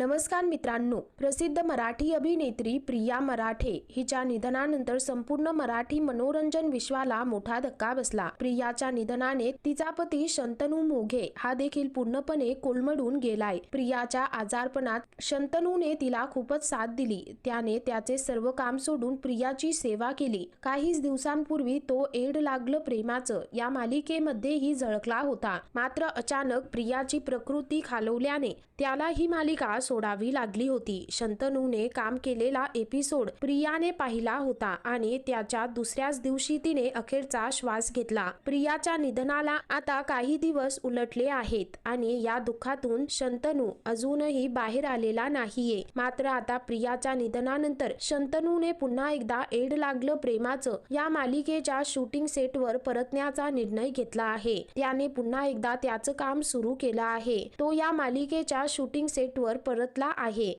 नमस्कार मित्रांनो प्रसिद्ध मराठी अभिनेत्री प्रिया मराठे हिच्या निधनानंतर संपूर्ण मराठी मनोरंजन विश्वाला मोठा धक्का बसला. प्रियाच्या निधनाने तिचा पती शंतनू मोघे हा देखील पूर्णपणे कोलमडून गेलाय. प्रियाच्या आजारपणात शंतनूने तिला खूपच साथ दिली. त्याने त्याचे सर्व काम सोडून प्रियाची सेवा केली. काहीच दिवसांपूर्वी तो एड लागलं प्रेमाचं. या मालिकेमध्येही झळकला होता. मात्र अचानक प्रियाची प्रकृती खालवल्याने त्याला ही मालिका सोडावी लागली होती. शंतनूने काम केलेला एपिसोड प्रियाने पाहिला होता आणि त्याच्या दुसऱ्याच दिवशी तिने अखेरचा श्वास घेतला. प्रियाच्या निधनाला आता काही दिवस उलटले आहेत आणि या दुःखातून शंतनू अजूनही बाहेर आलेला नाहीये. मात्र आता प्रियाच्या निधनानंतर शंतनूने पुन्हा एकदा एड लागलं प्रेमाचं. या मालिकेच्या शूटिंग सेटवर परतण्याचा निर्णय घेतला आहे. त्याने पुन्हा एकदा त्याचं काम सुरू केलं आहे. तो या मालिकेच्या शूटिंग सेटवर परतला आहे.